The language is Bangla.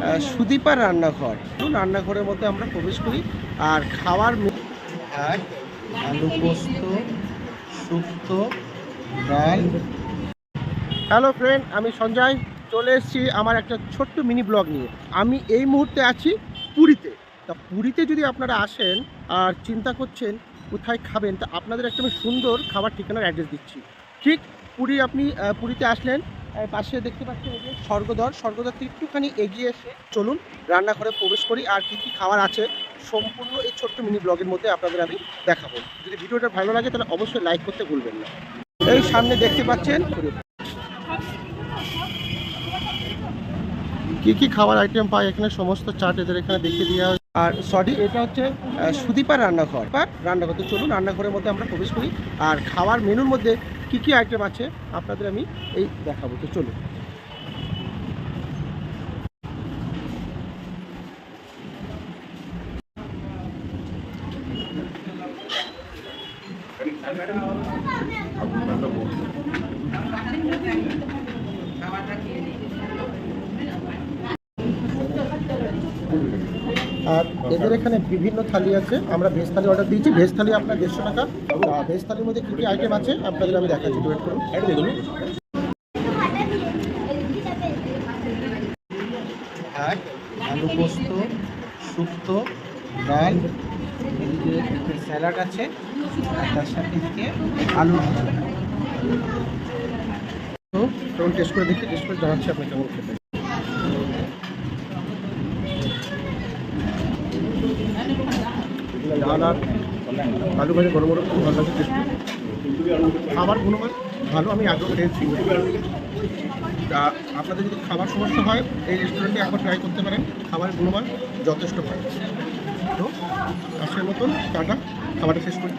আহ, সুদীপার রান্নাঘর। রান্নাঘরের মধ্যে আমরা প্রবেশ করি। আর খাওয়ার আলু পোস্ত শুক্তো ডাল। হ্যালো ফ্রেন্ড আমি সঞ্জয়। চলে এসেছি আমার একটা ছোট্ট মিনি ব্লগ নিয়ে। আমি এই মুহূর্তে আছি পুরীতে। তা পুরীতে যদি আপনারা আসেন আর চিন্তা করছেন কোথায় খাবেন তা আপনাদের একটা আমি সুন্দর খাবার ঠিকানার অ্যাড্রেস দিচ্ছি। ঠিক পুরী আপনি পুরীতে আসলেন পাশে দেখতে পাচ্ছেন এই যে স্বর্গদ্বার। স্বর্গদ্বার থেকে একটুখানি এগিয়ে এসে চলুন, রান্নাঘরে প্রবেশ করি। আর কী কী খাবার আছে সম্পূর্ণ এই ছোট্ট মিনি ব্লগের মধ্যে আপনাদের আমি দেখাবো। যদি ভিডিওটা ভালো লাগে তাহলে অবশ্যই লাইক করতে ভুলবেন না। এই সামনে দেখতে পাচ্ছেন কি কি খাবার আইটেম পায়? এখানে সমস্ত চার্ট এদের এখানে দেখিয়ে দেওয়া হয়। আর সরি এটা হচ্ছে সুদীপার রান্নাঘর। বা রান্নাঘর। তো চলুন, রান্নাঘরের মধ্যে আমরা প্রবেশ করি। আর খাওয়ার মেনুর মধ্যে কি কি আইটেম আছে আপনাদের আমি এই দেখাবো। তো চলুন। আর এদের এখানে বিভিন্ন থালি আছে। আমরা ভেজ থালি অর্ডার দিয়েছি। ভেজ থালি আপনার দেড়শো টাকা। ভেজ থালির মধ্যে কী কী আইটেম আছে আপনাদের আমি দেখাচ্ছি। ওয়েট করুন। ভাত আলু পোস্ত শুক্তো ডাল এদিকে স্যালাড আছে আর তার সাথে এদিকে আলু তো টেস্ট করে দেখি টেস্ট করে জানাচ্ছি আপনি কেমন খেতে। খুব ভালো লাগে টেস্ট খাবার গুণমান ভালো আমি আগেও খেয়েছি। তা আপনাদের যদি খাবার সমস্যা হয়, এই রেস্টুরেন্টে একবার ট্রাই করতে পারেন। খাবারের গুণমান যথেষ্ট ভালো। তো আজকের মতন টাটা। খাবারটা শেষ করি।